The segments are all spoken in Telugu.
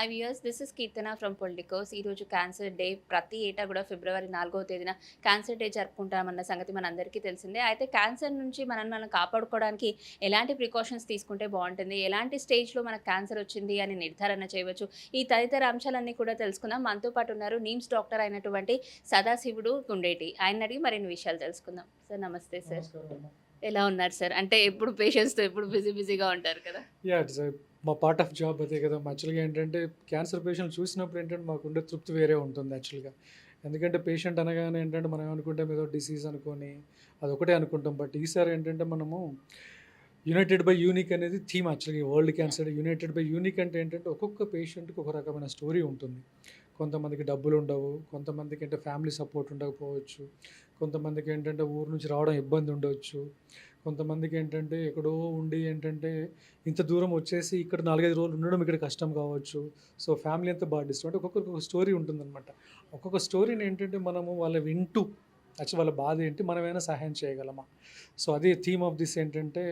Hi viewers this is Keerthana from Politicos ఈరోజు క్యాన్సర్ డే ప్రతి ఏటా కూడా ఫిబ్రవరి నాలుగవ తేదీన క్యాన్సర్ డే జరుపుకుంటామన్న సంగతి మనందరికీ తెలిసిందే. అయితే క్యాన్సర్ నుంచి మనం మనం కాపాడుకోవడానికి ఎలాంటి ప్రికాషన్స్ తీసుకుంటే బాగుంటుంది? ఎలాంటి స్టేజ్లో మనకు క్యాన్సర్ వచ్చింది అని నిర్ధారణ చేయవచ్చు? ఈ తదితర అంశాలన్నీ కూడా తెలుసుకుందాం. మనతో పాటు ఉన్నారు నీమ్స్ డాక్టర్ అయినటువంటి సదాశివుడు గుండేటి. ఆయన అడిగి మరిన్ని విషయాలు తెలుసుకుందాం. సార్ నమస్తే సార్. ఎలా ఉన్నారు సార్? అంటే ఎప్పుడు పేషెంట్స్తో ఎప్పుడు బిజీ బిజీగా ఉంటారు కదా? మా పార్ట్ ఆఫ్ జాబ్ అదే కదా. యాక్చువల్గా ఏంటంటే క్యాన్సర్ పేషెంట్ చూసినప్పుడు ఏంటంటే మాకు ఉండే తృప్తి వేరే ఉంటుంది యాక్చువల్గా ఎందుకంటే పేషెంట్ అనగానే ఏంటంటే మనం ఏమనుకుంటాం ఏదో డిసీజ్ అనుకొని అదొకటే అనుకుంటాం. బట్ ఈసారి ఏంటంటే మనము యునైటెడ్ బై యూనిక్ అనేది థీమ్ యాక్చువల్గా world cancer united by unique అంటే ఏంటంటే ఒక్కొక్క పేషెంట్కి ఒక రకమైన స్టోరీ ఉంటుంది. కొంతమందికి డబ్బులు ఉండవు. కొంతమందికి అంటే ఫ్యామిలీ సపోర్ట్ ఉండకపోవచ్చు. కొంతమందికి ఏంటంటే ఊరు నుంచి రావడం ఇబ్బంది ఉండవచ్చు కొంతమందికి ఏంటంటే ఎక్కడో ఉండి ఏంటంటే ఇంత దూరం వచ్చేసి ఇక్కడ నాలుగైదు రోజులు ఉండడం ఇక్కడ కష్టం కావచ్చు. సో ఫ్యామిలీ అంతా బాగా డిస్టర్బ్. అంటే ఒక్కొక్కరికి ఒక స్టోరీ ఉంటుందన్నమాట. ఒక్కొక్క స్టోరీని ఏంటంటే మనము వాళ్ళ వింటూ యాక్చువల్ వాళ్ళ బాధ ఏంటి మనమైనా సహాయం చేయగలమా? సో అది థీమ్ ఆఫ్ దిస్ ఏంటంటే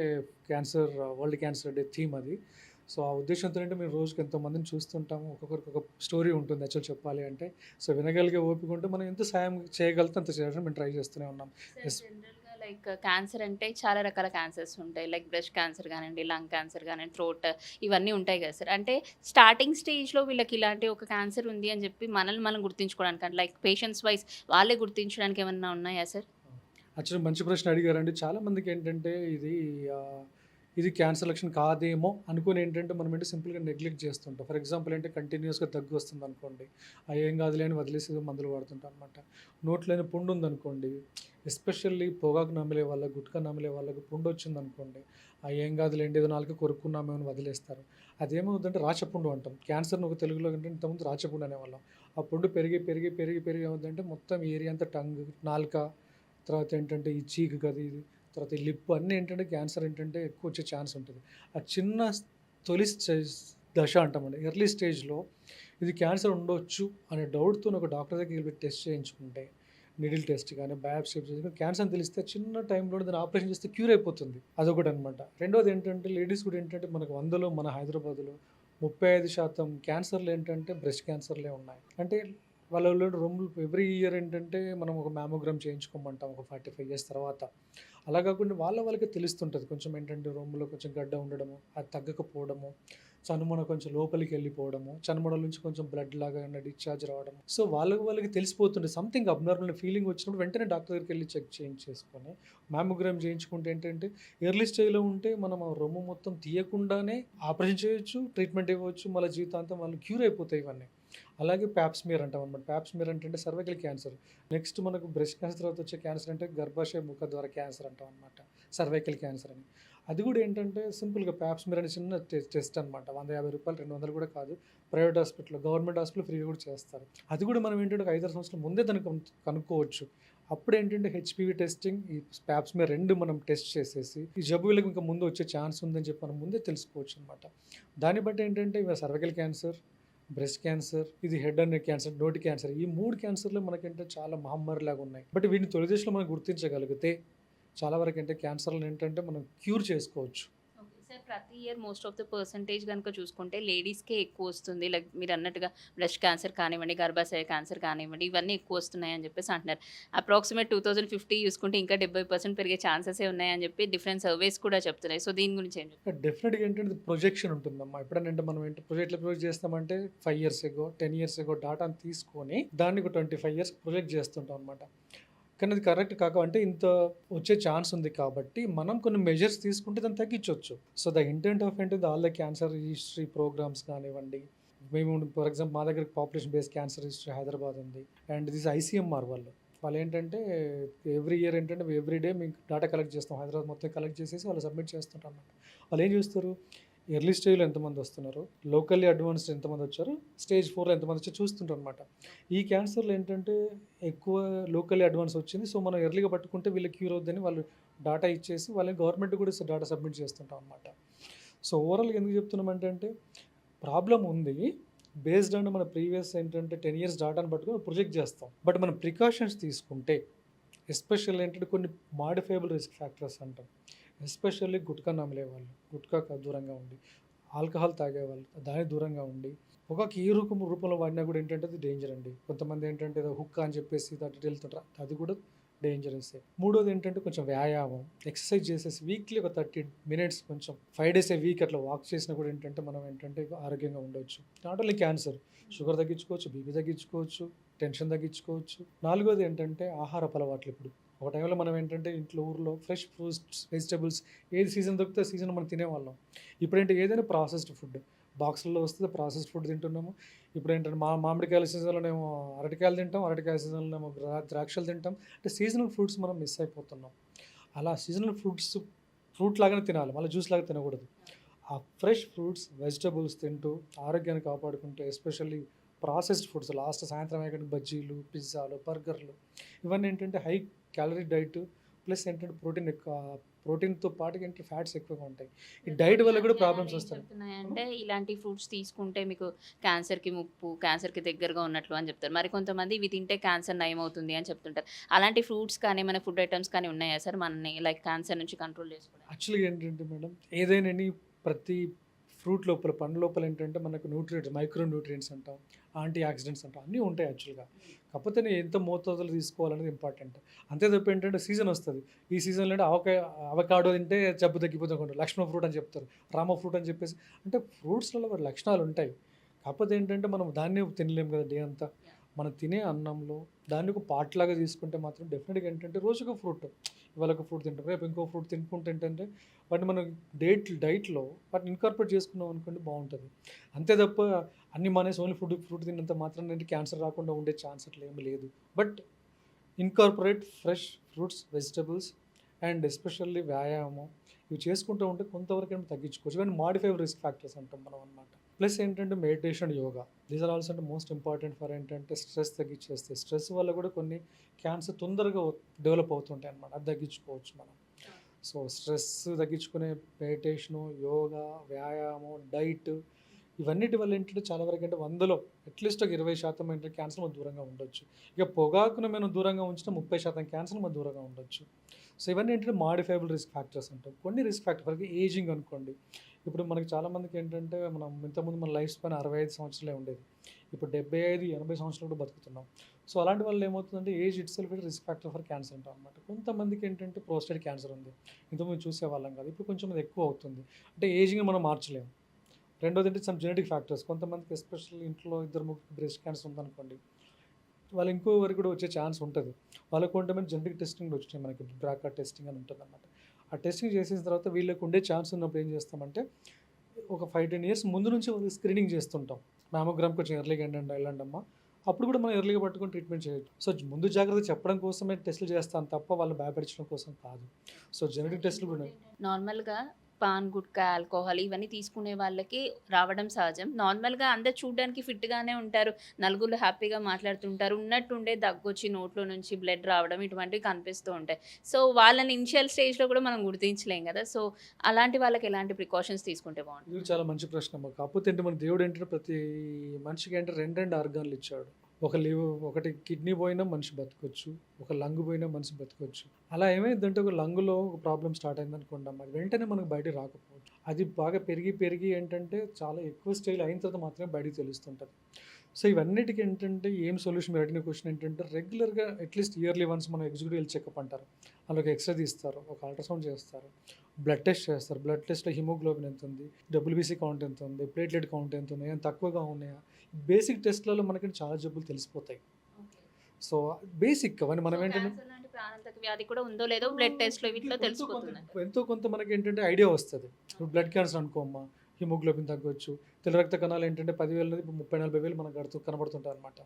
cancer world cancer day theme అది. సో ఆ ఉద్దేశంతో అంటే మేము రోజుకి ఎంతోమందిని చూస్తుంటాము. ఒక్కొక్కరికి ఒక స్టోరీ ఉంటుంది యాక్చువల్ చెప్పాలి అంటే. సో వినగలిగే ఓపిక ఉంటే మనం ఎంత సాయం చేయగలిగితే అంత చేయడానికి మేము ట్రై చేస్తూనే ఉన్నాం. లైక్ క్యాన్సర్ అంటే చాలా రకాల క్యాన్సర్స్ ఉంటాయి. లైక్ బ్రెస్ట్ క్యాన్సర్ కానివ్వండి లంగ్ క్యాన్సర్ కానివ్వండి థ్రోట్ ఇవన్నీ ఉంటాయి కదా సార్. అంటే స్టార్టింగ్ స్టేజ్లో వీళ్ళకి ఇలాంటి ఒక క్యాన్సర్ ఉంది అని చెప్పి మనల్ని మనం గుర్తించుకోవడానికి అంటే లైక్ పేషెంట్స్ వైజ్ వాళ్ళే గుర్తించడానికి ఏమన్నా ఉన్నాయా సార్? యాక్చువల్లీ మంచి ప్రశ్న అడిగారండి. చాలామందికి ఏంటంటే ఇది ఇది క్యాన్సర్ లక్షణం కాదేమో అనుకుని ఏంటంటే మనం ఏంటి సింపుల్గా నెగ్లెక్ట్ చేస్తుంటాం. ఫర్ ఎగ్జాంపుల్ ఏంటి కంటిన్యూస్గా దగ్గు వస్తుంది అనుకోండి ఆ ఏం కాదులే అని వదిలేసి మందులు వాడుతుంటాం అనమాట నోట్లోని పుండు ఉందనుకోండి ఎస్పెషల్లీ పొగాకు నమిలే వాళ్ళకి గుట్కా నమిలే వాళ్ళకి పుండు వచ్చింది అనుకోండి ఆ ఏం కాదులేండి ఏదో నాలుగు కొరుక్కున్నామేమో అని వదిలేస్తారు. అదేమవుతుందంటే రాచపుండు అంటాం. క్యాన్సర్ ఒక తెలుగులో ఏంటంటే ఇంతకుముందు రాచపుండు అనేవాళ్ళం. ఆ పుండు పెరిగి పెరిగి పెరిగి పెరిగి ఏమవుతుందంటే మొత్తం ఏరియా అంతా టంగ్ నాలుక తర్వాత ఏంటంటే ఈ చీక్ కదా ఇది తర్వాత ఈ లిప్ అన్నీ ఏంటంటే క్యాన్సర్ ఏంటంటే ఎక్కువ వచ్చే ఛాన్స్ ఉంటుంది. ఆ చిన్న తొలి దశ అంటామండి ఎర్లీ స్టేజ్లో ఇది క్యాన్సర్ ఉండొచ్చు అనే డౌట్తో ఒక డాక్టర్ దగ్గరికి వెళ్ళి టెస్ట్ చేయించుకుంటే నిడిల్ టెస్ట్ కానీ బయాప్సీ చేసుకుని క్యాన్సర్ అని తెలిస్తే చిన్న టైంలో దాన్ని ఆపరేషన్ చేస్తే క్యూర్ అయిపోతుంది. అదొకటి అనమాట రెండోది ఏంటంటే లేడీస్ కూడా ఏంటంటే మనకు వందలో మన హైదరాబాద్లో ముప్పై ఐదు శాతం క్యాన్సర్లు ఏంటంటే బ్రెస్ట్ క్యాన్సర్లే ఉన్నాయి. అంటే వాళ్ళ రొమ్ములు ఎవ్రీ ఇయర్ ఏంటంటే మనం ఒక మ్యామోగ్రామ్ చేయించుకోమంటాం ఒక ఫార్టీ ఫైవ్ ఇయర్స్ తర్వాత. అలా కాకుండా వాళ్ళ వాళ్ళకి తెలుస్తుంటుంది. కొంచెం ఏంటంటే రొమ్ములో కొంచెం గడ్డ ఉండడము అది తగ్గకపోవడము చనుమడ కొంచెం లోపలికి వెళ్ళిపోవడము చనుమడ నుంచి కొంచెం బ్లడ్ లాగా డిశ్చార్జ్ రావడము. సో వాళ్ళకి వాళ్ళకి తెలిసిపోతుంది సంథింగ్ అబ్నార్మల్ ఫీలింగ్ వచ్చినప్పుడు వెంటనే డాక్టర్ దగ్గరికి వెళ్ళి చెక్ చేయించేసుకొని మ్యామోగ్రామ్ చేయించుకుంటే ఏంటంటే ఎర్లీ స్టేజ్లో ఉంటే మనం ఆ రొమ్ము మొత్తం తీయకుండానే ఆపరేషన్ చేయొచ్చు ట్రీట్మెంట్ ఇవ్వచ్చు మళ్ళీ జీవితాంతం వాళ్ళు క్యూర్ అయిపోతాయి ఇవన్నీ. అలాగే ప్యాప్స్మీర్ అంటాం అనమాట ప్యాప్స్మీర్ అంటే సర్వైకల్ క్యాన్సర్ నెక్స్ట్ మనకు బ్రెస్ట్ క్యాన్సర్ తర్వాత వచ్చే క్యాన్సర్ అంటే గర్భాశయ ముఖ ద్వారా క్యాన్సర్ అంటాం అనమాట సర్వైకల్ క్యాన్సర్ అని. అది కూడా ఏంటంటే సింపుల్గా ప్యాప్స్మీర్ అనే చిన్న టెస్ట్ అనమాట వంద యాభై రూపాయలు రెండు వందలు కూడా కాదు. ప్రైవేట్ హాస్పిటల్లో గవర్నమెంట్ హాస్పిటల్ ఫ్రీగా కూడా చేస్తారు. అది కూడా మనం ఏంటంటే ఒక ఐదారు సంవత్సరాల ముందే దానికి కనుక్కోవచ్చు. అప్పుడు ఏంటంటే హెచ్పివి టెస్టింగ్ ఈ ప్యాప్స్ మీద రెండు మనం టెస్ట్ చేసేసి ఈ జబ్బు ఇంకా ముందు వచ్చే ఛాన్స్ ఉందని చెప్పి మనం ముందే తెలుసుకోవచ్చు అనమాట దాన్ని బట్టి ఏంటంటే ఇవి సర్వైకల్ క్యాన్సర్ బ్రెస్ట్ క్యాన్సర్ ఇది హెడ్ అండ్ క్యాన్సర్ నోటి క్యాన్సర్ ఈ మూడు క్యాన్సర్లు మనకంటే చాలా మహమ్మారి లాగా ఉన్నాయి. బట్ వీటిని తొలి దశలో మనం గుర్తించగలిగితే చాలా వరకు అంటే క్యాన్సర్లు ఏంటంటే మనం క్యూర్ చేసుకోవచ్చు. సార్ ప్రతి year most of the percentage కనుక చూసుకుంటే లేడీస్కే ఎక్కువ వస్తుంది. లైక్ మీరు అన్నట్టుగా బ్రెస్ట్ క్యాన్సర్ కానివ్వండి గర్భాశయ క్యాన్సర్ కానివ్వండి ఇవన్నీ ఎక్కువ వస్తున్నాయి అని చెప్పేసి అంటున్నారు. అప్రాక్సిమేట్ టూ థౌసండ్ ఫిఫ్టీ చూసుకుంటే ఇంకా డెబ్బై పర్సెంట్ పెరిగే ఛాన్సెస్ ఉన్నాయని చెప్పి డిఫరెంట్ సర్వేస్ కూడా చెప్తున్నాయి. సో దీని గురించి ఏం డెఫినెట్గా ఏంటంటే ప్రొజెక్షన్ ఉంటుందమ్మా. ఎప్పుడంటే మనం ఏంటి ప్రొజెక్ట్లో ప్రొజెక్ట్ చేస్తామంటే five years ago ten years ago డాటాను తీసుకొని దాన్ని ఒక ట్వంటీ ఫైవ్ ఇయర్స్ ప్రొజెక్ట్ చేస్తుంటాం అనమాట కానీ అది కరెక్ట్ కాక అంటే ఇంత వచ్చే ఛాన్స్ ఉంది కాబట్టి మనం కొన్ని మెజర్స్ తీసుకుంటే దాన్ని తగ్గించవచ్చు సో ద ఇంటెంట్ ఆఫ్ ఏంటి all the cancer history programs కానివ్వండి మేము ఫర్ ఎగ్జాంపుల్ మా దగ్గర population based cancer history Hyderabad ఉంది. అండ్ దిస్ ఐసీఎంఆర్ వాళ్ళు వాళ్ళు ఏంటంటే ఎవ్రీ ఇయర్ ఏంటంటే ఎవ్రీ డే మేము డేటా కలెక్ట్ చేస్తాం. హైదరాబాద్ మొత్తం కలెక్ట్ చేసేసి వాళ్ళు సబ్మిట్ చేస్తుంటాం అన్నమాట. వాళ్ళు ఏం చేస్తారు? ఎర్లీ స్టేజ్లో ఎంతమంది వస్తున్నారు? లోకల్లీ అడ్వాన్స్డ్ ఎంతమంది వచ్చారు? స్టేజ్ ఫోర్లో ఎంతమంది వచ్చారు? చూస్తుంటారు అనమాట ఈ క్యాన్సర్లు ఏంటంటే ఎక్కువ లోకల్లీ అడ్వాన్స్ వచ్చింది. సో మనం ఎర్లీగా పట్టుకుంటే వీళ్ళు క్యూర్ అవుద్దని వాళ్ళు డాటా ఇచ్చేసి వాళ్ళని గవర్నమెంట్ కూడా డాటా సబ్మిట్ చేస్తుంటాం అనమాట సో ఓవరాల్గా ఎందుకు చెప్తున్నాం అంటే ప్రాబ్లం ఉంది. బేస్డ్ ఆన్ మన ప్రీవియస్ ఏంటంటే టెన్ ఇయర్స్ డాటాను పట్టుకుని ప్రొజెక్ట్ చేస్తాం. బట్ మనం ప్రికాషన్స్ తీసుకుంటే ఎస్పెషల్ ఏంటంటే కొన్ని మాడిఫైబుల్ రిస్క్ ఫ్యాక్టర్స్ అంటాం. ఎస్పెషల్లీ గుట్కా నమిలే వాళ్ళు. గుట్కా దూరంగా ఉండి. ఆల్కహాల్ తాగేవాళ్ళు దాని దూరంగా ఉండి. పొగాకు ఈ రూపం రూపంలో వాడినా కూడా ఏంటంటే అది డేంజర్ అండి. కొంతమంది ఏంటంటే ఏదో హుక్ అని చెప్పేసి దాటి వెళ్తుంటారు అది కూడా డేంజరస్ మూడోది ఏంటంటే కొంచెం వ్యాయామం. ఎక్సర్సైజ్ చేసేసి వీక్లీ ఒక థర్టీ మినిట్స్ కొంచెం ఫైవ్ డేస్ ఏ వీక్ అట్లా వాక్ చేసినా కూడా ఏంటంటే మనం ఏంటంటే ఆరోగ్యంగా ఉండొచ్చు. నాట్ ఓన్లీ క్యాన్సర్ షుగర్ తగ్గించుకోవచ్చు బీపీ తగ్గించుకోవచ్చు టెన్షన్ తగ్గించుకోవచ్చు. నాలుగోది ఏంటంటే ఆహార అలవాట్లు ఇప్పుడు. ఒక టైంలో మనం ఏంటంటే ఇంట్లో ఊర్లో ఫ్రెష్ ఫ్రూట్స్ వెజిటబుల్స్ ఏది సీజన్ దొరికితే సీజన్ మనం తినేవాళ్ళం. ఇప్పుడేంటి ఏదైనా ప్రాసెస్డ్ ఫుడ్ బాక్సుల్లో వస్తే ప్రాసెస్డ్ ఫుడ్ తింటున్నాము. ఇప్పుడు ఏంటంటే మా మామిడికాయల సీజన్లోనేమో అరటికాయలు తింటాం అరటికాయల సీజన్లోనేమో ద్రాక్షలు తింటాం. అంటే సీజనల్ ఫ్రూట్స్ మనం మిస్ అయిపోతున్నాం. అలా సీజనల్ ఫ్రూట్స్ ఫ్రూట్ లాగానే తినాలి. మళ్ళీ జ్యూస్ లాగా తినకూడదు. ఆ ఫ్రెష్ ఫ్రూట్స్ వెజిటబుల్స్ తింటూ ఆరోగ్యాన్ని కాపాడుకుంటూ ఎస్పెషల్లీ ప్రాసెస్డ్ ఫుడ్స్ లాస్ట్ సాయంత్రం అయ్యేటువంటి బజ్జీలు పిజ్జాలు బర్గర్లు ఇవన్నీ ఏంటంటే హై క్యాలరీ డైట్ ప్లస్ ఏంటంటే ప్రోటీన్ ఎక్కువ ప్రోటీన్తో పాటు ఏంటి ఫ్యాట్స్ ఎక్కువగా ఉంటాయి. ఈ డైట్ వల్ల కూడా ప్రాబ్లమ్స్ వస్తాయి. అంటే ఇలాంటి ఫ్రూట్స్ తీసుకుంటే మీకు క్యాన్సర్కి ముప్పు క్యాన్సర్కి దగ్గరగా ఉన్నట్లు అని చెప్తారు. మరి కొంతమంది ఇవి తింటే క్యాన్సర్ నయం అవుతుంది అని చెప్తుంటారు. అలాంటి ఫ్రూట్స్ కానీ మన ఫుడ్ ఐటమ్స్ కానీ ఉన్నాయా సార్? మనని లైక్ క్యాన్సర్ నుంచి కంట్రోల్ చేసుకోవడానికి. యాక్చువల్గా ఏంటంటే మేడం ఏదైనా ప్రతి ఫ్రూట్ లోపల పండు లోపల ఏంటంటే మనకు న్యూట్రియంట్స్ మైక్రో న్యూట్రియంట్స్ అంటాం. యాంటీ ఆక్సిడెంట్స్ అంటాం అన్నీ ఉంటాయి యాక్చువల్గా. కాకపోతే నేను ఎంత మోతాదులో తీసుకోవాలనేది ఇంపార్టెంట్. అంతే తప్ప ఏంటంటే సీజన్ వస్తుంది. ఈ సీజన్లో అంటే అవకా అవకాడో తింటే జబ్బు తగ్గిపోతుంది లక్ష్మణ ఫ్రూట్ అని చెప్తారు రామ ఫ్రూట్ అని చెప్పేసి. అంటే ఫ్రూట్స్లలో వాటి లక్షణాలు ఉంటాయి కాకపోతే ఏంటంటే మనం దాన్ని తినలేము కదా డే అంతా. మనం తినే అన్నంలో దాన్ని ఒక పార్ట్ లాగా తీసుకుంటే మాత్రం డెఫినెట్గా ఏంటంటే రోజుకు ఫ్రూట్. ఇవాళ ఒక ఫ్రూట్ తింటాం రేపు ఇంకో ఫ్రూట్ తినుకుంటే ఏంటంటే వాటిని మనం డేట్ డైట్లో వాటిని ఇన్కార్పొరేట్ చేసుకున్నాం అనుకోండి బాగుంటుంది. అంతే తప్ప అన్ని మానేసి ఓన్లీ ఫుడ్ ఫ్రూట్ తిన్నంత మాత్రం ఏంటి క్యాన్సర్ రాకుండా ఉండే ఛాన్స్ అట్లా ఏమీ లేదు. But incorporate fresh fruits vegetables and especially వ్యాయామం ఇవి చేసుకుంటూ ఉంటే కొంతవరకు ఏమైనా తగ్గించుకోవచ్చు. కానీ మాడిఫై రిస్క్ ఫ్యాక్టర్స్ అంటాం మనం అనమాట ప్లస్ ఏంటంటే meditation yoga. These are also అంటే మోస్ట్ ఇంపార్టెంట్ ఫర్ ఏంటంటే స్ట్రెస్ తగ్గించేస్తే స్ట్రెస్ వల్ల కూడా కొన్ని క్యాన్సర్ తొందరగా డెవలప్ అవుతుంటాయి అనమాట అది తగ్గించుకోవచ్చు మనం. సో స్ట్రెస్ తగ్గించుకునే మెడిటేషను యోగా వ్యాయామం డైట్ ఇవన్నిటి వల్ల ఏంటంటే చాలా వరకు అంటే వందలో అట్లీస్ట్ ఒక ఇరవై శాతం ఏంటంటే క్యాన్సర్ మనం దూరంగా ఉండొచ్చు. ఇక పొగాకును మనం దూరంగా ఉంచితే ముప్పై శాతం క్యాన్సర్ మనం దూరంగా ఉండొచ్చు. సో ఇవన్నీ ఏంటంటే మాడిఫైబుల్ రిస్క్ ఫ్యాక్టర్స్ అంటాం. కొన్ని రిస్క్ ఫ్యాక్టర్ ఫర్ ఏజింగ్ అనుకోండి. ఇప్పుడు మనకి చాలామందికి ఏంటంటే మనం ఇంతకుముందు మన లైఫ్ స్పాన్ అరవై ఐదు సంవత్సరాలే ఉండేది. ఇప్పుడు డెబ్బై ఐదు ఎనభై సంవత్సరాలు కూడా బతుకుతున్నాం. సో అలాంటి వాళ్ళు ఏమవుతుందంటే age itself risk factor for cancer అంటాం అనమాట కొంతమందికి ఏంటంటే ప్రోస్టేట్ క్యాన్సర్ ఉంది. ఇంతకుముందు చూసేవాళ్ళం కాదు. ఇప్పుడు కొంచెం అది ఎక్కువ అవుతుంది. అంటే ఏజింగ్ మనం మార్చలేము. రెండోది అంటే సమ్ జెనెటిక్ ఫ్యాక్టర్స్. కొంతమందికి ఎస్పెషల్లీ ఇంట్లో ఇద్దరు ముగ్గురు బ్రెస్ట్ క్యాన్సర్ ఉందనుకోండి. వాళ్ళు ఇంకో వరకు కూడా వచ్చే ఛాన్స్ ఉంటుంది. వాళ్ళకు కొంతమంది జెనెటిక్ టెస్టింగ్ వచ్చినాయి మనకి. బ్రాకా టెస్టింగ్ అని ఉంటుంది అనమాట ఆ టెస్టింగ్ చేసిన తర్వాత వీళ్ళకి ఉండే ఛాన్స్ ఉన్నప్పుడు ఏం చేస్తామంటే ఒక ఫైవ్ టెన్ ఇయర్స్ ముందు నుంచి వాళ్ళు స్క్రీనింగ్ చేస్తుంటాం. మ్యామోగ్రామ్ కొంచెం ఎర్లీగా ఏంటంటే వెళ్ళండి అమ్మా. అప్పుడు కూడా మనం ఎర్లీగా పట్టుకొని ట్రీట్మెంట్ చేయొచ్చు. సో ముందు జాగ్రత్త చెప్పడం కోసమే టెస్టులు చేస్తాను తప్ప వాళ్ళు భయపడించడం కోసం కాదు. సో జెనెటిక్ టెస్టులు కూడా నార్మల్గా పాన్ గుట్కా ఆల్కహాల్ ఇవన్నీ తీసుకునే వాళ్ళకి రావడం సహజం. నార్మల్గా అందరు చూడడానికి ఫిట్గానే ఉంటారు. నలుగురు హ్యాపీగా మాట్లాడుతుంటారు. ఉన్నట్టుండే దగ్గొచ్చి నోట్లో నుంచి బ్లడ్ రావడం ఇటువంటివి కనిపిస్తూ ఉంటాయి. సో వాళ్ళని ఇనిషియల్ స్టేజ్లో కూడా మనం గుర్తించలేం కదా! సో అలాంటి వాళ్ళకి ఎలాంటి ప్రికాషన్స్ తీసుకుంటే బాగుంటుంది? చాలా మంచి ప్రశ్న కాకపోతే మన దేవుడు ఏంటంటే ప్రతి మనిషికి అంటే రెండు రెండు ఆర్గాన్లు ఇచ్చాడు. ఒక లివ్ ఒకటి కిడ్నీ పోయినా మనిషి బతకొచ్చు ఒక లంగ్ పోయినా మనిషి బతకొచ్చు. అలా ఏమైందంటే ఒక లంగ్లో ఒక ప్రాబ్లం స్టార్ట్ అయింది అనుకోండి అమ్మ వెంటనే మనకు బయట రాకపోవచ్చు. అది బాగా పెరిగి పెరిగి ఏంటంటే చాలా ఎక్కువ స్టైల్ అయిన తర్వాత మాత్రమే బయటకు తెలుస్తుంటుంది. సో ఇవన్నిటికీ ఏంటంటే ఏం సొల్యూషన్? మీరు అడిగిన క్వశ్చన్ ఏంటంటే రెగ్యులర్గా అట్లీస్ట్ ఇయర్లీ వన్స్ మనం ఎగ్జిక్యూటివ్ చెకప్ అంటారు. అందులో ఒక ఎక్స్రే తీస్తారు ఒక అల్ట్రాసౌండ్ చేస్తారు బ్లడ్ టెస్ట్ చేస్తారు. బ్లడ్ టెస్ట్లో హిమోగ్లోబిన్ ఎంత ఉంది? డబ్ల్యూబీసీ కౌంట్ ఎంత ఉంది? ప్లేట్లెట్ కౌంట్ ఎంత ఉంది ఏమైనా తక్కువగా ఉన్నాయా? బేసిక్ టెస్ట్లలో మనకి చాలా జబ్బులు తెలిసిపోతాయి. సో బేసిక్ అవన్నీ మనం ఏంటంటే క్యాన్సర్ లాంటి ప్రాణాంతక వ్యాధి కూడా ఉందో లేదో బ్లడ్ టెస్ట్లో వీటిలో ఎంతో కొంత- ఎంతో కొంత మనకి ఏంటంటే ఐడియా వస్తుంది. ఇప్పుడు బ్లడ్ క్యాన్సర్ అనుకోమ్మా హిమోగ్లోబిన్ తగ్గొచ్చు తెల్ల రక్త కణాలు ఏంటంటే పదివేలు ఇప్పుడు ముప్పై నలభై వేలు మనకు కడుతూ కనబడుతుంటాయి అనమాట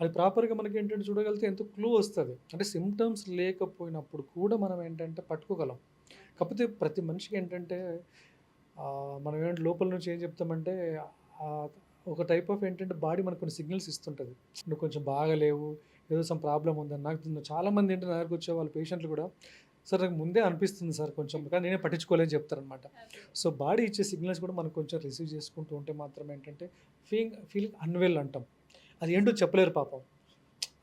అది ప్రాపర్గా మనకి ఏంటంటే చూడగలిగితే ఎంతో క్లూ వస్తుంది. అంటే సిమ్టమ్స్ లేకపోయినప్పుడు కూడా మనం ఏంటంటే పట్టుకోగలం. కాకపోతే ప్రతి మనిషికి ఏంటంటే మనం ఏంటంటే లోపల నుంచి ఏం చెప్తామంటే ఒక టైప్ ఆఫ్ ఏంటంటే బాడీ మనకు కొన్ని సిగ్నల్స్ ఇస్తుంటుంది. నువ్వు కొంచెం బాగలేవు ఏదో సమ్ ప్రాబ్లం ఉందని నాకు తెలియదు. చాలా మంది ఏంటంటే నా దగ్గరకు వచ్చే వాళ్ళ పేషెంట్లు కూడా సార్ నాకు ముందే అనిపిస్తుంది సార్ కొంచెం కానీ నేనే పట్టించుకోలేని చెప్తారనమాట సో బాడీ ఇచ్చే సిగ్నల్స్ కూడా మనం కొంచెం రిసీవ్ చేసుకుంటూ ఉంటే మాత్రం ఏంటంటే ఫీలింగ్ ఫీలింగ్ అన్వెల్ అంటాం. అది ఏంటో చెప్పలేరు పాపం.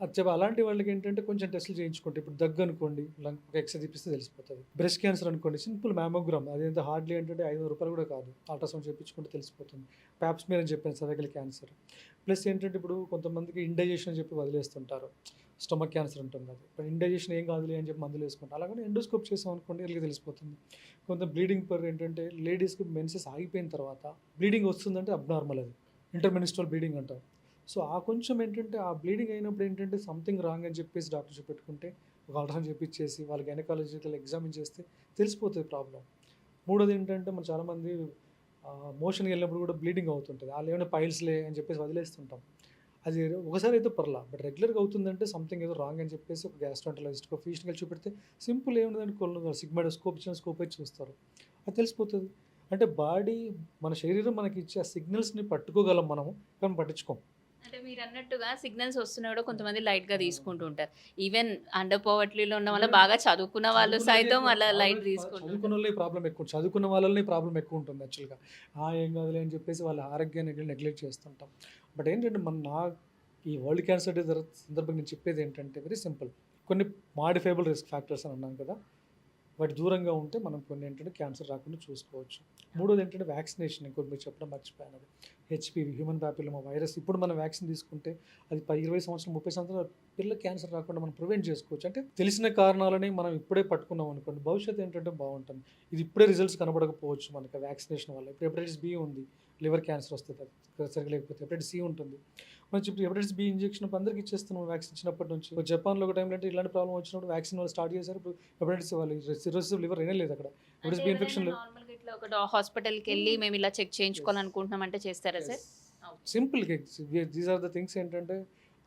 అది చెప్ప అలాంటి వాళ్ళకి ఏంటంటే కొంచెం టెస్టులు చేయించుకుంటే ఇప్పుడు దగ్గు అనుకోండి లంగ్ ఒక ఎక్స్రే తీపిస్తే తెలిసిపోతుంది. బ్రెస్ట్ క్యాన్సర్ అనుకోండి సింపుల్ మ్యామోగ్రామ్ అదేంత హార్డ్లీ ఏంటంటే ఐదు రూపాయలు కూడా కాదు. అల్ట్రాసౌండ్ చేయించుకుంటే తెలిసిపోతుంది. ప్యాప్స్ మీద అని చెప్పాను సర్వైకల్ క్యాన్సర్. ప్లస్ ఏంటంటే ఇప్పుడు కొంతమందికి ఇండైజేషన్ అని చెప్పి వదిలేస్తుంటారు. స్టమక్ క్యాన్సర్ ఉంటుంది అది. ఇప్పుడు ఇండైజేషన్ ఏం కాదులే అని చెప్పి మందులు వేసుకుంటాం. అలాగే ఎండోస్కోప్ చేసాం అనుకోండి వీళ్ళకి తెలిసిపోతుంది. కొంత బ్లీడింగ్ పర్ ఏంటంటే లేడీస్కి మెన్సెస్ ఆగిపోయిన తర్వాత బ్లీడింగ్ వస్తుందంటే అబ్నార్మల్ అది. ఇంటర్మినిస్ట్రల్ బ్లీడింగ్ అంటారు. సో ఆ కొంచెం ఏంటంటే ఆ బ్లీడింగ్ అయినప్పుడు ఏంటంటే సంథింగ్ రాంగ్ అని చెప్పేసి డాక్టర్ చూపెట్టుకుంటే ఒక అల్ట్రాసౌండ్ చేపించేసి వాళ్ళ గైనకాలజికల్ ఎగ్జామిన్ చేస్తే తెలిసిపోతుంది ప్రాబ్లం. మూడోది ఏంటంటే మనం చాలామంది మోషన్కి వెళ్ళినప్పుడు కూడా బ్లీడింగ్ అవుతుంటుంది. వాళ్ళు ఏమైనా పైల్స్లే అని చెప్పేసి వదిలేస్తుంటాం. అది ఒకసారి అయితే పర్లా బట్ రెగ్యులర్గా అవుతుందంటే సంథింగ్ ఏదో రాంగ్ అని చెప్పేసి ఒక గ్యాస్ట్రాంటలజిస్ట్ ఒక చూపెడితే సింపుల్ ఏముందంటే కొన్ని సిగ్మాడోస్కోప్ ఇచ్చిన స్కోప్ అయితే చూస్తారు. అది తెలిసిపోతుంది. అంటే బాడీ మన శరీరం మనకి ఇచ్చే ఆ సిగ్నల్స్ని పట్టుకోగలం మనము కానీ పట్టించుకోం. అంటే మీరు అన్నట్టుగా సిగ్నల్స్ వస్తున్నా కూడా కొంతమంది లైట్గా తీసుకుంటూ ఉంటారు ఈవెన్ అండర్ పోవర్టీలో ఉన్న వాళ్ళ బాగా చదువుకున్న వాళ్ళు సైతం అలా లైట్ తీసుకుంటారు చదువుకున్న వాళ్ళే ప్రాబ్లం ఎక్కువ చదువుకున్న వాళ్ళని ప్రాబ్లం ఎక్కువ ఉంటుంది యాక్చువల్గా. ఆ ఏం కాదులే అని చెప్పేసి వాళ్ళ ఆరోగ్యాన్ని నెగ్లెక్ట్ చేస్తుంటాం. బట్ ఏంటంటే మన నా ఈ వరల్డ్ క్యాన్సర్ డే సందర్భంగా నేను చెప్పేది ఏంటంటే వెరీ సింపుల్ కొన్ని మాడిఫైబుల్ రిస్క్ ఫ్యాక్టర్స్ అని అన్నాను కదా. వాటి దూరంగా ఉంటే మనం కొన్ని ఏంటంటే క్యాన్సర్ రాకుండా చూసుకోవచ్చు. మూడోది ఏంటంటే వ్యాక్సినేషన్ ఇంకోటి మీరు చెప్పడం మర్చిపోయాను. అది హెచ్పివి హ్యూమన్ ప్యాపిలోమా వైరస్ ఇప్పుడు మనం వ్యాక్సిన్ తీసుకుంటే అది పది ఇరవై సంవత్సరం ముప్పై సంవత్సరాల పిల్లలు క్యాన్సర్ రాకుండా మనం ప్రివెంట్ చేసుకోవచ్చు. అంటే తెలిసిన కారణాలని మనం ఇప్పుడే పట్టుకున్నాం అనుకోండి భవిష్యత్తు ఏంటంటే బాగుంటుంది. ఇది ఇప్పుడే రిజల్ట్స్ కనబడకపోవచ్చు మనకి వ్యాక్సినేషన్ వల్ల. ఇప్పుడు హెపటైటిస్ బి ఉంది. లివర్ క్యాన్సర్ వస్తుంది సరిగ్గా లేకపోతే హెపటైటిస్ సి ఉంటుంది. మనం ఇప్పుడు హెపటైటిస్ బి ఇంజెక్షన్ అందరికీ ఇచ్చేస్తున్నాం వ్యాక్సిన్ ఇచ్చినప్పటి నుంచి. జపాన్లో ఒక టైంలో అంటే ఇలాంటి ప్రాబ్లం వచ్చినప్పుడు వ్యాక్సిన్ వాళ్ళు స్టార్ట్ చేశారు ఇప్పుడు హెపటైటిస్ వాళ్ళు సిరోసిస్ లివర్ ఏనే లేదు అక్కడ. హెపటైటిస్ బి ఇన్ఫెక్షన్ లేదు. నార్మల్గా ఇట్లా ఒక హాస్పిటల్కి వెళ్ళి మేము ఇలా చెక్ చేయించుకోవాలనుకుంటున్నాం అంటే చేస్తారా sir? Simple these are the things ఏంటంటే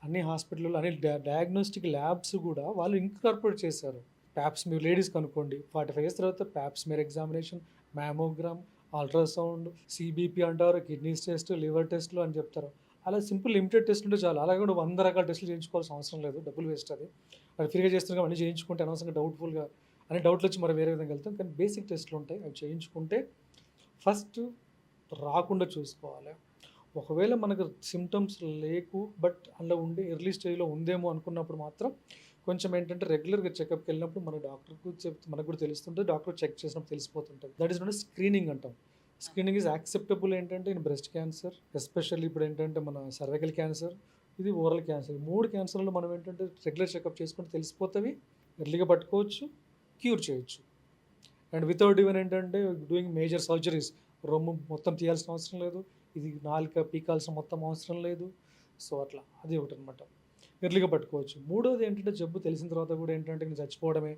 అన్ని హాస్పిటల్లో అన్ని డయాగ్నోస్టిక్ ల్యాబ్స్ కూడా వాళ్ళు ఇంకార్పొరేట్ చేశారు. ప్యాప్స్ మీరు లేడీస్ కనుక్కోండి. ఫార్టీ ఫైవ్ ఇయర్స్ తర్వాత ప్యాప్స్ మీరు ఎగ్జామినేషన్ మ్యామోగ్రామ్ అల్ట్రాసౌండ్ సిబిపి అంటారు కిడ్నీస్ టెస్ట్ లివర్ టెస్ట్లు అని చెప్తారు. అలా సింపుల్ లిమిటెడ్ టెస్ట్ ఉంటే చాలు. అలాగే కూడా వంద రకాల టెస్టులు చేయించుకోవాల్సిన అవసరం లేదు. డబ్బులు వేస్ట్ అది. అది ఫ్రీగా చేస్తున్నారు అన్నీ చేయించుకుంటే అనవసరంగా డౌట్ఫుల్గా అనే డౌట్లు వచ్చి మరి వేరే విధంగా వెళ్తాం. కానీ బేసిక్ టెస్ట్లు ఉంటాయి. అవి చేయించుకుంటే ఫస్ట్ రాకుండా చూసుకోవాలి. ఒకవేళ మనకు సిమ్టమ్స్ లేకు బట్ అందులో ఉండే ఎర్లీ స్టేజ్లో ఉందేమో అనుకున్నప్పుడు మాత్రం కొంచెం ఏంటంటే రెగ్యులర్గా చెకప్కి వెళ్ళినప్పుడు మన డాక్టర్కు చెప్తే మనకు కూడా తెలుస్తుంటే డాక్టర్ చెక్ చేసినప్పుడు తెలిసిపోతుంటుంది. దట్ ఈస్ నాట్ స్క్రీనింగ్ అంటాం. స్క్రీనింగ్ ఈజ్ యాక్సెప్టబుల్ ఏంటంటే ఇన్ బ్రెస్ట్ క్యాన్సర్ ఎస్పెషల్లీ ఇప్పుడు ఏంటంటే మన సర్వైకల్ క్యాన్సర్ ఇది ఓరల్ క్యాన్సర్ మూడు క్యాన్సర్లు మనం ఏంటంటే రెగ్యులర్ చెకప్ చేసుకుంటే తెలిసిపోతాయి ఎర్లీగా పట్టుకోవచ్చు క్యూర్ చేయొచ్చు. అండ్ వితౌట్ ఈవెన్ ఏంటంటే డూయింగ్ మేజర్ సర్జరీస్ రొమ్ము మొత్తం తీయాల్సిన అవసరం లేదు. ఇది నాలుక పీకాల్సిన మొత్తం అవసరం లేదు. సో అట్లా. అది ఒకటి అనమాట ఎర్లీగా పట్టుకోవచ్చు. మూడోది ఏంటంటే జబ్బు తెలిసిన తర్వాత కూడా ఏంటంటే నేను చచ్చిపోవడమే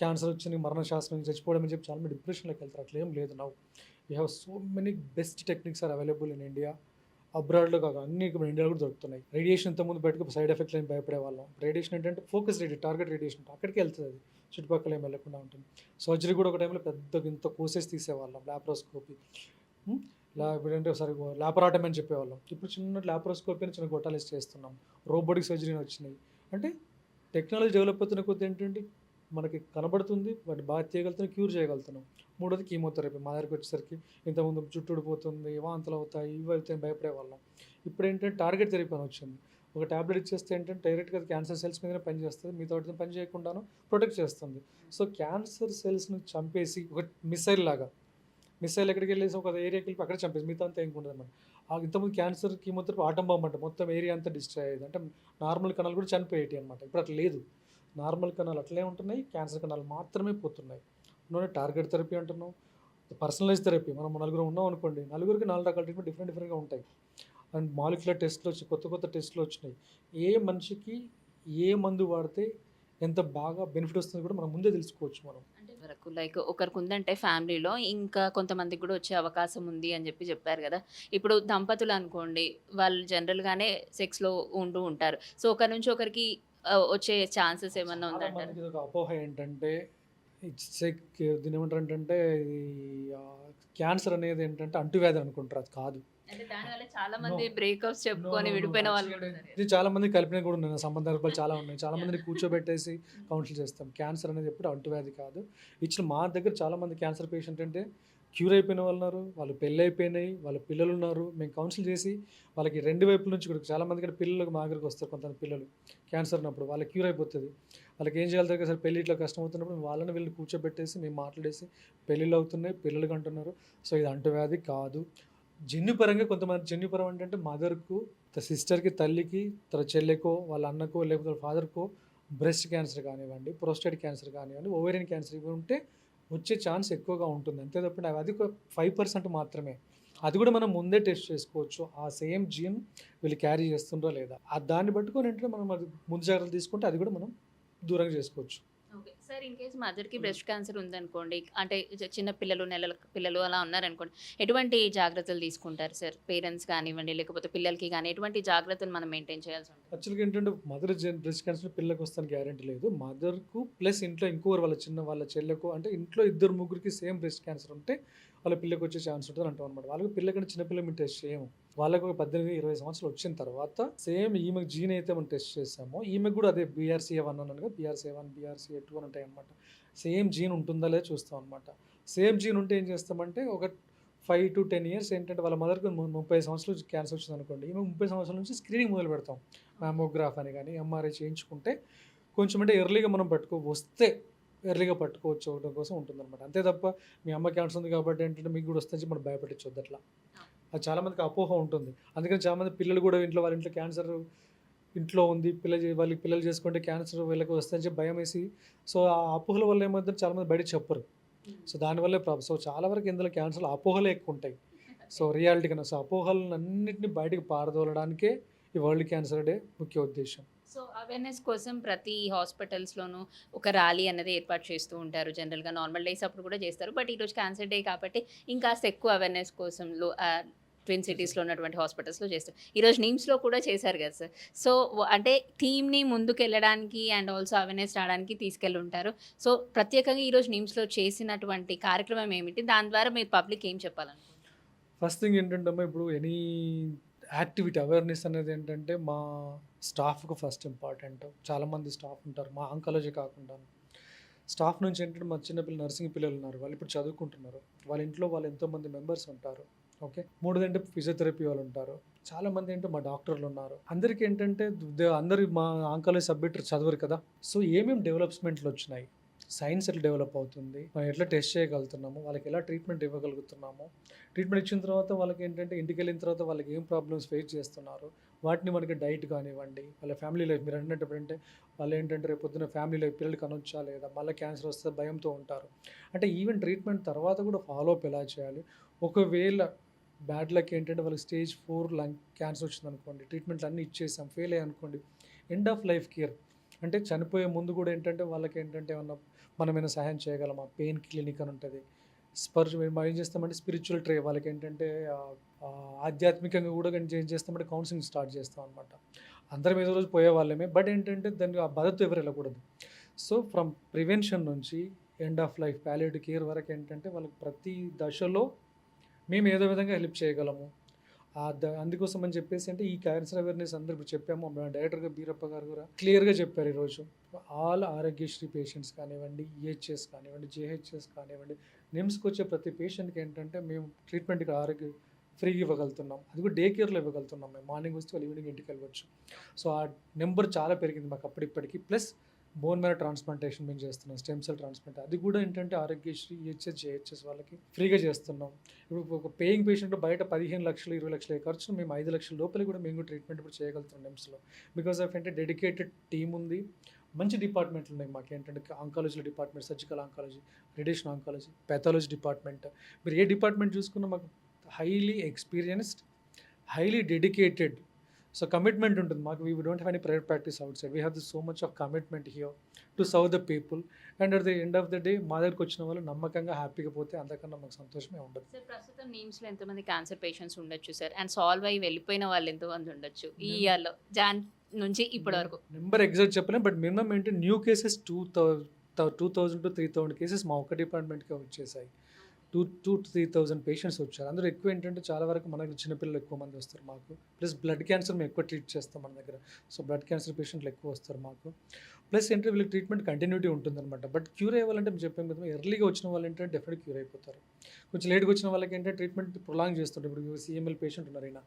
క్యాన్సర్ వచ్చి నీకు మరణ శాస్త్రం చచ్చిపోవడం చెప్పి చాలా మంది డిప్రెషన్లోకి వెళ్తారు. అట్లా ఏం లేదు నవ్వు you have so many best techniques are available in India అబ్రాడ్లో కాక అన్ని ఇప్పుడు ఇండియాలో కూడా దొరుకుతున్నాయి. రేడియేషన్ ఇంతకుముందు బయటకు సైడ్ ఎఫెక్ట్స్ అని భయపడే వాళ్ళం. రేడియేషన్ ఏంటంటే ఫోకస్ రేడియో టార్గెట్ రేడియేషన్ అక్కడికి వెళ్తుంది అది. చుట్టుపక్కల ఏం వెళ్ళకుండా ఉంటుంది. సర్జరీ కూడా ఒక టైంలో పెద్ద ఇంత కోసెస్ తీసేవాళ్ళం లాప్రోస్కోపీ లా ఇప్పుడంటే ఒకసారి లాపరాటం అని చెప్పేవాళ్ళం. ఇప్పుడు చిన్న లాపరోస్కోపీ అని చిన్న గొట్టాలు చేస్తున్నాం. రోబోటిక్ సర్జరీ వచ్చినాయి. అంటే టెక్నాలజీ డెవలప్ అవుతున్న కొద్ది ఏంటంటే మనకి కనబడుతుంది వాటి బాగా చేయగలుగుతున్నాం క్యూర్ చేయగలుగుతున్నాం. మూడోది కీమోథెరపీ. మా దగ్గరికి వచ్చేసరికి ఇంతకుముందు జుట్టు ఊడిపోతుంది వాంతలు అవుతాయి ఇవి అవుతాయి భయపడే వాళ్ళం ఇప్పుడు ఏంటంటే టార్గెట్ థెరపీ అని వచ్చింది. ఒక ట్యాబ్లెట్ ఇచ్చేస్తే ఏంటంటే డైరెక్ట్గా క్యాన్సర్ సెల్స్ మీదనే పని చేస్తుంది. మిగతా వాటిని పని చేయకుండాను ప్రొటెక్ట్ చేస్తుంది. సో క్యాన్సర్ సెల్స్ని చంపేసి ఒక మిసైల్ లాగా మిస్సైల్ ఎక్కడికి వెళ్ళేసి ఒక ఏరియాకి వెళ్ళి అక్కడ చంపేసి మిగతా అంతా ఏం ఉండదు అనమాట ఇంతకుముందు క్యాన్సర్ కీమోథెరపీ ఆటం బాంబ్ అంటే. మొత్తం ఏరియా అంతా డిస్ట్రాయ్ అయ్యేది. అంటే నార్మల్ కణాలు కూడా చనిపోయేటి అనమాట ఇప్పుడు అట్లా లేదు. నార్మల్ కణాలు అట్లే ఉంటున్నాయి. క్యాన్సర్ కణాలు మాత్రమే పోతున్నాయి. నూనె టార్గెట్ థెరపీ అంటున్నాం పర్సనలైజ్ థెరపీ మనం నలుగురు ఉన్నాం అనుకోండి. నలుగురికి నాలుగు రకాల ట్రీట్మెంట్ డిఫరెంట్ డిఫరెంట్గా ఉంటాయి. అండ్ మాలిక్యులర్ టెస్ట్లు వచ్చి కొత్త కొత్త టెస్ట్లు వచ్చినాయి. ఏ మనిషికి ఏ మందు వాడితే ఎంత బాగా బెనిఫిట్ వస్తుంది కూడా మనం ముందే తెలుసుకోవచ్చు మనం. వరకు. లైక్ ఒకరికి ఉందంటే ఫ్యామిలీలో ఇంకా కొంతమందికి కూడా వచ్చే అవకాశం ఉంది అని చెప్పి చెప్పారు కదా. ఇప్పుడు దంపతులు అనుకోండి వాళ్ళు జనరల్గానే సెక్స్లో ఉంటూ ఉంటారు. సో ఒకరి నుంచి ఒకరికి వచ్చే ఛాన్సెస్ ఏమన్నా ఉందంటారు? ఒక అపోహ ఏంటంటే సెక్ దీని ఏమంటారు ఏంటంటే క్యాన్సర్ అనేది ఏంటంటే అంటువ్యాధి అనుకుంటారు. అది కాదు. అంటే దానివల్ల చాలా మంది. బ్రేకప్స్ చెప్పుకొని. విడిపోయిన వాళ్ళు కూడా ఉన్నారు. ఇది చాలా మంది కల్పన కూడా ఉన్నాయి. నా సంబంధాలు చాలా ఉన్నాయి. చాలా మందిని కూర్చోబెట్టేసి కౌన్సిల్ చేస్తాం. క్యాన్సర్ అనేది ఎప్పుడు అంటువ్యాధి కాదు. ఇచ్చిన మా దగ్గర చాలా మంది క్యాన్సర్ పేషెంట్ అంటే క్యూర్ అయిపోయిన వాళ్ళు ఉన్నారు వాళ్ళు పెళ్ళి అయిపోయినాయి వాళ్ళ పిల్లలు ఉన్నారు. మేము కౌన్సిల్ చేసి వాళ్ళకి రెండు వైపుల నుంచి కూడా చాలామంది ఇక్కడ పిల్లలకు మా దగ్గరికి వస్తారు. కొంతమంది పిల్లలు క్యాన్సర్ ఉన్నప్పుడు వాళ్ళకి క్యూర్ అయిపోతుంది. వాళ్ళకి ఏం చేయాలి దగ్గర? అసలు పెళ్ళిట్లో కష్టం అవుతున్నప్పుడు మేము వాళ్ళని వీళ్ళని కూర్చోబెట్టేసి మేము మాట్లాడేసి పెళ్ళిళ్ళు అవుతున్నాయి పిల్లలు అంటున్నారు సో ఇది అంటువ్యాధి కాదు. జన్యుపరంగా కొంతమంది జన్యుపరం అంటే మదర్కు సిస్టర్కి తల్లికి తన చెల్లెకో వాళ్ళ అన్నకో లేకపోతే వాళ్ళ ఫాదర్కో బ్రెస్ట్ క్యాన్సర్ కానివ్వండి ప్రోస్టేట్ క్యాన్సర్ కానివ్వండి ఓవేరియన్ క్యాన్సర్ ఇవి ఉంటే వచ్చే ఛాన్స్ ఎక్కువగా ఉంటుంది. అంతే తప్ప అది ఫైవ్ పర్సెంట్ మాత్రమే. అది కూడా మనం ముందే టెస్ట్ చేసుకోవచ్చు. ఆ సేమ్ జీన్ వీళ్ళు క్యారీ చేస్తుండ్రో లేదా? ఆ దాన్ని పట్టుకొని ఏంటంటే మనం అది ముందు జాగ్రత్తలు తీసుకుంటే అది కూడా మనం దూరంగా చేసుకోవచ్చు. సార్ ఇన్ కేస్ మదర్కి బ్రెస్ట్ క్యాన్సర్ ఉందనుకోండి అంటే చిన్న పిల్లలు నెలల పిల్లలు అలా ఉన్నారనుకోండి ఎటువంటి జాగ్రత్తలు తీసుకుంటారు సార్? పేరెంట్స్ కానివ్వండి లేకపోతే పిల్లలకి కానీ ఎటువంటి జాగ్రత్తలు మనం మెయింటైన్ చేయాల్సి ఉంటుంది? యాక్చువల్గా ఏంటంటే మదర్ బ్రెస్ట్ క్యాన్సర్ పిల్లలకు వస్తాను గ్యారంటీ లేదు. మదర్కు ప్లస్ ఇంట్లో ఇంకోరు వాళ్ళ చిన్న వాళ్ళ చెల్లెకు అంటే ఇంట్లో ఇద్దరు ముగ్గురికి సేమ్ బ్రెస్ట్ క్యాన్సర్ ఉంటే వాళ్ళ పిల్లకి వచ్చే ఛాన్స్ ఉంటుంది అంటాం అనమాట వాళ్ళకి పిల్లకంటే చిన్నపిల్ల మేము టెస్ట్ చేయము. వాళ్ళకు ఒక పద్దెనిమిది ఇరవై సంవత్సరాలు వచ్చిన తర్వాత సేమ్ ఈమెకు జీన్ అయితే మనం టెస్ట్ చేసామో ఈమెకు కూడా అదే బీఆర్సీఏ వన్ అన్నాను బీఆర్సీఏ వన్ బీఆర్సీఏ టూ అని ఉంటాయి అనమాట సేమ్ జీన్ ఉంటుందా లేదా చూస్తాం అనమాట సేమ్ జీన్ ఉంటే ఏం చేస్తామంటే ఒక ఫైవ్ టు టెన్ ఇయర్స్ ఏంటంటే వాళ్ళ మదర్కి ముప్పై సంవత్సరాలు క్యాన్సర్ వచ్చింది అనుకోండి. ఈమె ముప్పై సంవత్సరాల నుంచి స్క్రీనింగ్ మొదలు పెడతాం. మ్యామోగ్రాఫ్ అని కానీ ఎంఆర్ఐ చేయించుకుంటే కొంచెం అంటే ఎర్లీగా మనం పట్టుకో వస్తే ఎర్లీగా పట్టుకోవచ్చు అవడం కోసం ఉంటుందన్నమాట. అంతే తప్ప మీ అమ్మ క్యాన్సర్ ఉంది కాబట్టి ఏంటంటే మీకు కూడా వస్తే మనం భయపెట్టచ్చు అట్లా అది చాలామందికి అపోహ ఉంటుంది. అందుకని చాలామంది పిల్లలు కూడా ఇంట్లో వాళ్ళ ఇంట్లో క్యాన్సర్ ఇంట్లో ఉంది పిల్ల వాళ్ళకి పిల్లలు చేసుకుంటే క్యాన్సర్ వీళ్ళకి వస్తుందని చెప్పి భయం వేసి సో ఆ అపోహల వల్ల ఏమవుతుందంటే చాలామంది బయట చెప్పరు. సో దానివల్లే ప్రాబ్లం సో చాలా వరకు ఇందులో క్యాన్సర్లు అపోహలే ఎక్కువ ఉంటాయి. సో రియాలిటీ కన్నా సో అపోహలను అన్నింటినీ బయటకు పారదోలడానికే ఈ వరల్డ్ క్యాన్సర్ డే ముఖ్య ఉద్దేశం. సో అవేర్నెస్ కోసం ప్రతి హాస్పిటల్స్లోనూ ఒక ర్యాలీ అనేది ఏర్పాటు చేస్తూ ఉంటారు. జనరల్గా నార్మల్ డేస్ అప్పుడు కూడా చేస్తారు. బట్ ఈరోజు క్యాన్సర్ డే కాబట్టి ఇంకా ఎక్కువ అవేర్నెస్ కోసం లో ట్విన్ సిటీస్లో ఉన్నటువంటి హాస్పిటల్స్లో చేస్తారు. ఈరోజు నిమ్స్లో కూడా చేశారు కదా సార్. సో అంటే థీమ్ని ముందుకు వెళ్ళడానికి అండ్ ఆల్సో అవేర్నెస్ రావడానికి తీసుకెళ్ళి ఉంటారు. సో ప్రత్యేకంగా ఈరోజు నిమ్స్లో చేసినటువంటి కార్యక్రమం ఏమిటి? దాని ద్వారా మీరు పబ్లిక్ ఏం చెప్పాలనుకుంటున్నారు? ఫస్ట్ థింగ్ ఏంటంటే అమ్మా ఇప్పుడు ఎనీ యాక్టివిటీ అవేర్నెస్ అనేది ఏంటంటే మా స్టాఫ్కు ఫస్ట్ ఇంపార్టెంట్ చాలామంది స్టాఫ్ ఉంటారు. మా ఆంకాలజీ కాకుండా. స్టాఫ్ నుంచి ఏంటంటే మా చిన్నపిల్లలు నర్సింగ్ పిల్లలు ఉన్నారు. వాళ్ళు ఇప్పుడు చదువుకుంటున్నారు. వాళ్ళ ఇంట్లో వాళ్ళు ఎంతోమంది మెంబర్స్ ఉంటారు. ఓకే మూడోది అంటే ఫిజియోథెరపీ వాళ్ళు ఉంటారు. చాలామంది ఏంటో మా డాక్టర్లు ఉన్నారు. అందరికీ ఏంటంటే అందరు మా ఆంకాలజీ సబ్జెక్ట్ చదవరు కదా. సో ఏమేమి డెవలప్మెంట్లు వచ్చినాయి? సైన్స్ ఎట్లా డెవలప్ అవుతుంది. మనం ఎట్లా టెస్ట్ చేయగలుగుతున్నాము? వాళ్ళకి ఎలా ట్రీట్మెంట్ ఇవ్వగలుగుతున్నాము? ట్రీట్మెంట్ ఇచ్చిన తర్వాత వాళ్ళకి ఏంటంటే ఇంటికి వెళ్ళిన తర్వాత వాళ్ళకి ఏం ప్రాబ్లమ్స్ ఫేస్ చేస్తున్నారు? వాటిని మనకి డైట్ కానివ్వండి వాళ్ళ ఫ్యామిలీ లైఫ్ మీరు అన్నట్టు అంటే వాళ్ళు ఏంటంటే రేపు పొద్దున ఫ్యామిలీ లైఫ్ పిల్లలు కనొచ్చా లేదా? మళ్ళీ క్యాన్సర్ వస్తే భయంతో ఉంటారు. అంటే ఈవెన్ ట్రీట్మెంట్ తర్వాత కూడా ఫాలో అప్ ఎలా చేయాలి? ఒకవేళ బ్యాడ్ లక్ ఏంటంటే వాళ్ళకి స్టేజ్ ఫోర్ లంగ్ క్యాన్సర్ వచ్చింది అనుకోండి ట్రీట్మెంట్లు అన్నీ ఇచ్చేసాం ఫెయిల్ అయ్యి అనుకోండి ఎండ్ ఆఫ్ లైఫ్ కేర్ అంటే చనిపోయే ముందు కూడా ఏంటంటే వాళ్ళకి ఏంటంటే ఏమన్నా మనమైనా సహాయం చేయగలమా? పెయిన్ క్లినిక్ అని ఉంటుంది. స్పర్శ మేము ఏం చేస్తామంటే స్పిరిచువల్ ట్రే వాళ్ళకి ఏంటంటే ఆధ్యాత్మికంగా కూడా ఏం చేస్తామంటే కౌన్సిలింగ్ స్టార్ట్ చేస్తాం అనమాట అందరం ఏదో రోజు పోయేవాళ్ళమే బట్ ఏంటంటే దానికి ఆ బాధతో ఎవరు వెళ్ళకూడదు. సో ఫ్రమ్ ప్రివెన్షన్ నుంచి end of life palliative care వరకు ఏంటంటే వాళ్ళకి ప్రతి దశలో మేము ఏదో విధంగా హెల్ప్ చేయగలము. అందుకోసం అని చెప్పేసి అంటే ఈ క్యాన్సర్ అవేర్నెస్ అందరూ చెప్పాము. మన డైరెక్టర్గా బీరప్ప గారు కూడా క్లియర్గా చెప్పారు ఈరోజు. ఆల్ ఆరోగ్యశ్రీ పేషెంట్స్ కానివ్వండి ఈహెచ్ఎస్ కానివ్వండి జేహెచ్ఎస్ కానివ్వండి నిమ్స్కి వచ్చే ప్రతి పేషెంట్కి ఏంటంటే మేము ట్రీట్మెంట్కి ఆరోగ్య ఫ్రీగా ఇవ్వగలుగుతున్నాం. అది కూడా డే కేర్లో ఇవ్వగలుగుతున్నాం మేము. మార్నింగ్ వస్తే వాళ్ళు ఈవినింగ్ ఇంటికి వెళ్ళవచ్చు. సో ఆ నెంబర్ చాలా పెరిగింది మాకు అప్పటిప్పటికి. ప్లస్ బోన్ మేర ట్రాన్స్ప్లాంటేషన్ మేము చేస్తున్నాం స్టెమ్ సెల్ ట్రాన్స్ప్లాంట్ అది కూడా ఏంటంటే ఆరోగ్యశ్రీ ఈహెచ్ఎస్ జేహెచ్ఎస్ వాళ్ళకి ఫ్రీగా చేస్తున్నాం. ఇప్పుడు ఒక పేయింగ్ పేషెంట్ బయట పదిహేను లక్షలు ఇరవై లక్షల ఖర్చు మేము ఐదు లక్షల లోపల కూడా మేము ట్రీట్మెంట్ ఇప్పుడు చేయగలుగుతున్నాం నిమ్స్లో బికాస్ ఆఫ్ అంటే డెడికేటెడ్ టీమ్ ఉంది. మంచి డిపార్ట్మెంట్లు ఉన్నాయి మాకు. ఏంటంటే ఆంకాలజీలో department surgical oncology radiation oncology pathology department మీరు ఏ డిపార్ట్మెంట్ చూసుకున్నా మాకు highly experienced highly dedicated so commitment ఉంటుంది. మాకు we don't have any private practice outside we have the so much of commitment here to serve the people and at the end of the day మా దగ్గరికి వచ్చిన వాళ్ళు నమ్మకంగా హ్యాపీగా పోతే అంతకన్నా మాకు సంతోషమే ఉండదు. సార్ ప్రస్తుతం నీమ్స్లో ఎంతమంది క్యాన్సర్ పేషెంట్స్ ఉండొచ్చు సార్ అండ్ సాల్వ్ అయ్యి వెళ్ళిపోయిన వాళ్ళు ఎంతమంది ఉండొచ్చు? ఈ. ఇయర్లో జాన్ నుంచి ఇప్పటి వరకు. నెంబర్ ఎగ్జాక్ట్ చెప్పలేం బట్ మినిమం ఏంటి new cases two thou two thousand to three thousand cases మా ఒక్క డిపార్ట్మెంట్కే వచ్చేసాయి. Two two three thousand patients వచ్చారు. అందులో ఎక్కువ ఏంటంటే చాలా వరకు మనకి చిన్నపిల్లలు ఎక్కువ మంది వస్తారు మాకు. ప్లస్ బ్లడ్ క్యాన్సర్ మేము ఎక్కువ ట్రీట్ చేస్తాం మన దగ్గర. సో బ్లడ్ క్యాన్సర్ పేషెంట్లు ఎక్కువ వస్తారు మాకు. ప్లస్ ఏంటంటే వీళ్ళకి ట్రీట్మెంట్ కంటిన్యూటీ ఉంటుందన్నమాట. బట్ క్యూర్ అయ్యాలంటే మేము చెప్పాం కదా ఎర్లీగా వచ్చిన వాళ్ళు ఏంటంటే డెఫినెట్ క్యూర్ అయిపోతారు. కొంచెం లేట్గా వచ్చిన వాళ్ళకి ఏంటంటే ట్రీట్మెంట్ ప్రొలాంగ్ చేస్తుంటారు. ఇప్పుడు సిఎంఎల్ పేషెంట్ ఉన్నారు ఈయన.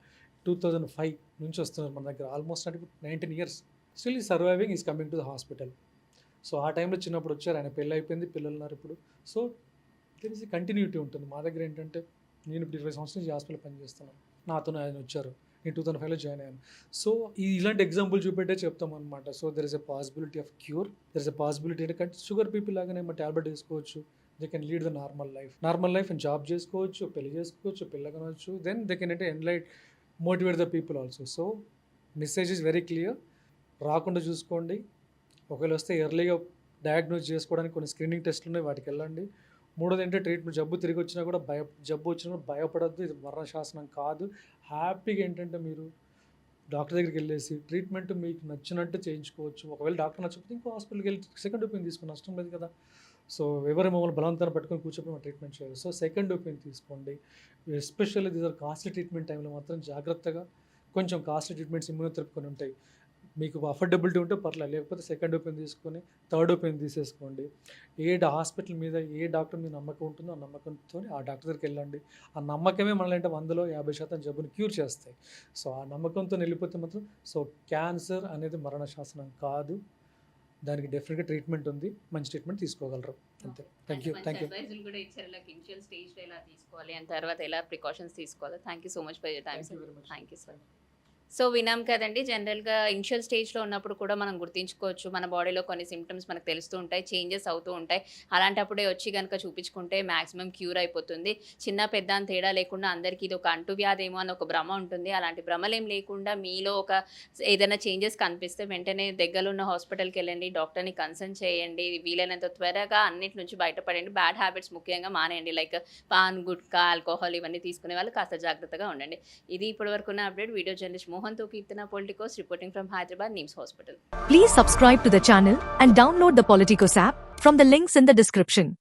టూ థౌజండ్ ఫైవ్ నుంచి వస్తున్నారు మన దగ్గర. ఆల్మోస్ట్ అంటే నైన్టీన్ ఇయర్స్ స్టిల్ ఈ surviving is coming to the hospital so ఆ టైంలో చిన్నప్పుడు వచ్చారు. ఆయన పెళ్ళి అయిపోయింది పిల్లలు ఉన్నారు ఇప్పుడు. సో తెలిసి కంటిన్యూటీ ఉంటుంది. మా దగ్గర ఏంటంటే నేను ఇప్పుడు ఇరవై సంవత్సరాల నుంచి హాస్పిటల్ పనిచేస్తున్నాను. నాతో ఆయన వచ్చారు. నేను టూ థౌసండ్ ఫైవ్లో జాయిన్ అయ్యాను. సో ఈ ఇలాంటి ఎగ్జాంపుల్ చూపెట్టే చెప్తాం అనమాట so there is a possibility of cure there is a possibility అంటే షుగర్ పీపుల్ లాగానే మా ట్యాబ్లెట్ వేసుకోవచ్చు. They can lead the normal life normal life and job చేసుకోవచ్చు పెళ్ళి చేసుకోవచ్చు పిల్లగనవచ్చు దెన్ దే కెన్ అంటే enlight motivate the people also so message is very clear రాకుండా చూసుకోండి. ఒకవేళ వస్తే ఎర్లీగా డయాగ్నోజ్ చేసుకోవడానికి కొన్ని స్క్రీనింగ్ టెస్ట్లు ఉన్నాయి. వాటికి వెళ్ళండి. మూడోది ఏంటంటే ట్రీట్మెంట్ జబ్బు తిరిగి వచ్చినా కూడా భయ జబ్బు వచ్చినా కూడా భయపడద్దు. ఇది మరణ శాసనం కాదు. హ్యాపీగా ఏంటంటే మీరు డాక్టర్ దగ్గరికి వెళ్ళేసి ట్రీట్మెంట్ మీకు నచ్చినట్టు చేయించుకోవచ్చు. ఒకవేళ డాక్టర్ నచ్చకపోతే ఇంకో హాస్పిటల్కి వెళ్ళి సెకండ్ ఒపీనియన్ తీసుకుని నష్టం లేదు కదా. సో ఎవరు మమ్మల్ని బలవంతాన్ని పట్టుకొని కూర్చోపడి ట్రీట్మెంట్ చేయాలి. సో సెకండ్ ఒపీనియన్ తీసుకోండి. Especially these are costly treatment టైంలో మాత్రం జాగ్రత్తగా కొంచెం కాస్ట్లీ ట్రీట్మెంట్స్ ఇమ్యూనోథెరపీ కొన్ని ఉంటాయి. మీకు అఫోర్డబిలిటీ ఉంటే పర్లేదు లేకపోతే సెకండ్ ఒపీనియన్ తీసుకొని థర్డ్ ఒపీనియన్ తీసేసుకోండి. ఏ హాస్పిటల్ మీద ఏ డాక్టర్ మీద నమ్మకం ఉంటుందో ఆ నమ్మకంతో ఆ డాక్టర్ దగ్గరికి వెళ్ళండి. ఆ నమ్మకమే మనల్ని అంటే వందలో యాభై శాతం జబ్బుని క్యూర్ చేస్తాయి. సో ఆ నమ్మకంతో వెళ్ళిపోతే మాత్రం సో క్యాన్సర్ అనేది మరణ శాసనం కాదు. దానికి డెఫినెట్గా ట్రీట్మెంట్ ఉంది. మంచి ట్రీట్మెంట్ తీసుకోగలరు. అంతే. థ్యాంక్ యూ థ్యాంక్ యూ కూడా ఇచ్చారు. ఇనిషియల్ స్టేజ్లో ఎలా తీసుకోవాలి అండ్ తర్వాత ఎలా ప్రికాషన్స్ తీసుకోవాలి. Thank you so much for your time thank you thank you sir. So వినాం కదండి జనరల్గా ఇనిషియల్ స్టేజ్లో ఉన్నప్పుడు కూడా మనం గుర్తించుకోవచ్చు. మన బాడీలో కొన్ని సిమ్టమ్స్ మనకు తెలుస్తూ ఉంటాయి చేంజెస్ అవుతూ ఉంటాయి. అలాంటప్పుడే వచ్చి కనుక చూపించుకుంటే మ్యాక్సిమం క్యూర్ అయిపోతుంది. చిన్న పెద్ద అని తేడా లేకుండా అందరికీ ఇది ఒక అంటువ్యాధి ఏమో అని ఒక భ్రమ ఉంటుంది. అలాంటి భ్రమలేం లేకుండా మీలో ఒక ఏదైనా చేంజెస్ కనిపిస్తే వెంటనే దగ్గరలో ఉన్న హాస్పిటల్కి వెళ్ళండి డాక్టర్ని కన్సల్ట్ చేయండి. వీలైనంత త్వరగా అన్నిటి నుంచి బయటపడండి. బ్యాడ్ హ్యాబిట్స్ ముఖ్యంగా మానేయండి. లైక్ పాన్ గుట్కా ఆల్కహాల్ ఇవన్నీ తీసుకునే వాళ్ళు కాస్త జాగ్రత్తగా ఉండండి. ఇది ఇప్పటివరకు ఉన్న update. Video journalist Mohan Politicos reporting from Hyderabad Hospital. Please subscribe to the channel and download the Politicos app from the links in the description.